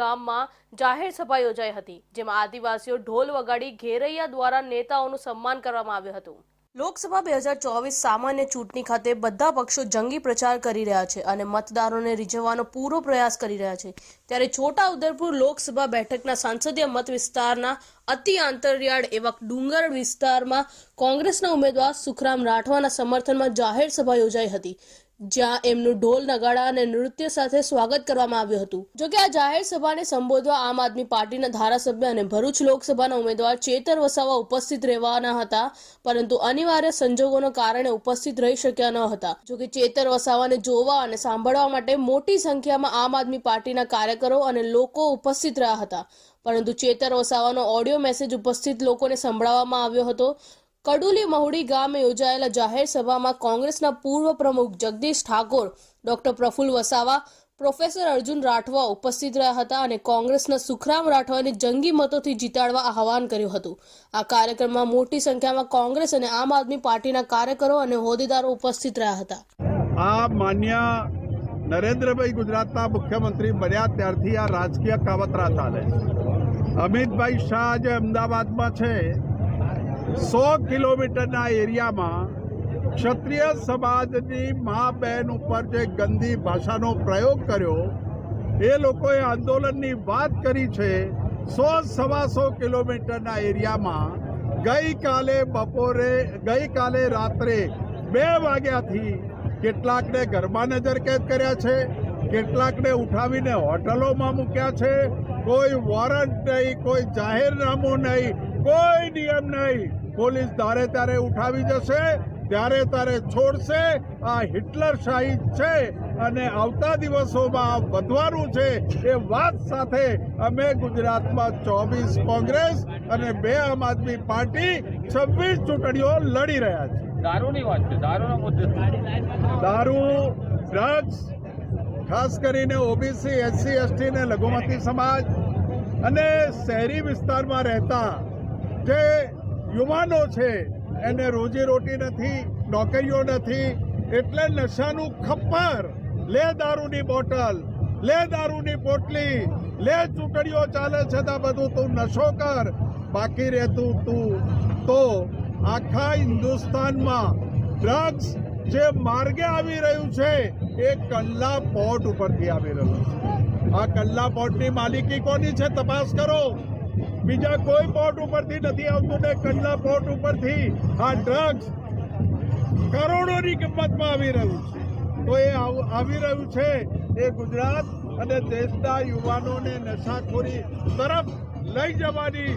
ગામમાં જાહેર સભા યોજાઈ હતી, જેમાં આદિવાસીઓ ઢોલ વગાડી ઘેરૈયા દ્વારા નેતાઓનું સન્માન કરવામાં આવ્યું હતું. લોકસભા બે હજાર ચોવીસ સામાન્ય ચૂંટણી ખાતે બધા પક્ષો જંગી પ્રચાર કરી રહ્યા છે અને મતદારોને રીઝવવાનો પૂરો પ્રયાસ કરી રહ્યા છે. ત્યારે છોટા ઉદેપુર લોકસભા બેઠકના સંસદીય મત વિસ્તારના અતિ આંતરિયાળ એવા ડુંગર વિસ્તારમાં કોંગ્રેસના ઉમેદવાર સુખરામ રાઠવાના સમર્થનમાં જાહેર સભા યોજાઈ હતી. જ્યાં એમનું ઢોલ, નગાડા અને નૃત્ય સાથે સ્વાગત કરવામાં આવ્યું હતું. જોકે આ જાહેર સભાને સંબોધવા આમ આદમી પાર્ટીના ધારાસભ્ય અને ભરૂચ લોકસભાના ઉમેદવાર ચેતર વસાવા ઉપસ્થિત રહેવાના હતા, પરંતુ અનિવાર્ય સંજોગોના કારણે ઉપસ્થિત રહી શક્યા ન હતા. જોકે ચેતર વસાવાને જોવા અને સાંભળવા માટે મોટી સંખ્યામાં આમ આદમી પાર્ટીના કાર્યકરો અને લોકો ઉપસ્થિત રહ્યા હતા. પરંતુ ચેતર વસાવાનો ઓડિયો મેસેજ ઉપસ્થિત લોકોને સંભળાવવામાં આવ્યો હતો કડુલી મહુડી ગામે યોજાયેલા જાહેર સભામાં કોંગ્રેસના પૂર્વ પ્રમુખ જગદીશ ઠાકોર, ડોક્ટર પ્રફુલ્લ વસાવા, પ્રોફેસર અર્જુન રાઠવા ઉપસ્થિત રહ્યા હતા અને કોંગ્રેસના સુખરામ રાઠવાને જંગી મતોથી જીતાડવા આહવાન કર્યું હતું. આ કાર્યક્રમમાં મોટી સંખ્યામાં કોંગ્રેસ અને આમ આદમી પાર્ટીના કાર્યકરો અને હોદ્દેદારો ઉપસ્થિત રહ્યા હતા. આ માન્ય નરેન્દ્રભાઈ ગુજરાતના મુખ્યમંત્રી બન્યા ત્યારથી આ રાજકીય કાવતરા ચાલે અમિતભાઈ શાહ જે અમદાવાદમાં છે સો કિલોમીટરના એરિયામાં ક્ષત્રિય સમાજની મા બહેન ઉપર જે ગંદી ભાષાનો પ્રયોગ કર્યો, એ લોકોએ આંદોલનની વાત કરી છે. સો સવા સો કિલોમીટરના એરિયામાં ગઈકાલે બપોરે, ગઈકાલે રાત્રે બે વાગ્યાથી કેટલાકને ઘરમાં નજર કેદ કર્યા છે, કેટલાકને ઉઠાવીને હોટલોમાં મૂક્યા છે. કોઈ વોરંટ નહીં, કોઈ જાહેરનામું નહીં, કોઈ નિયમ નહીં. પોલીસ ધારે ત્યારે ઉઠાવી જશે ત્યારે ત્યારે છોડશે. આ હિટલર શાહી છે અને આવતા દિવસોમાં વધવાનું છે એ વાત સાથે અમે ગુજરાતમાં ચોવીસ કોંગ્રેસ અને બે આમ આદમી પાર્ટી છવ્વીસ ચૂંટણીઓ લડી રહ્યા છે. દારૂની વાત છે દારૂના મુદ્દે દારૂ ડ્રગ્સ ખાસ કરીને ઓબીસી એસસી એસટી ને લઘુમતી સમાજ અને શહેરી વિસ્તારમાં રહેતા જે યુવાનો છે, એને રોજીરોટી નથી, નોકરીઓ નથી, એટલે નશાનું ખપ્પર. લે દારૂની બોટલ, લે દારૂની પોટલી, લે ચૂંટણીઓ ચાલે છે તો બધું તું નશો કર. બાકી રહેતું તું. તો આખા હિન્દુસ્તાનમાં ડ્રગ્સ જે માર્ગે આવી રહ્યું છે, એ કલ્લા પોર્ટ ઉપરથી આવી રહ્યું છે. આ કલ્લા પોર્ટની માલિકી કોની છે, તપાસ કરો. બીજા કોઈ પોર્ટ ઉપરથી નથી આવતું ને કંડલા પોર્ટ ઉપરથી આ ડ્રગ્સ કરોડોની કિંમતમાં આવી રહ્યું છે. તો એ આવ- રહ્યું છે એ ગુજરાત અને દેશના યુવાનોને નશાખોરી તરફ લઈ જવાની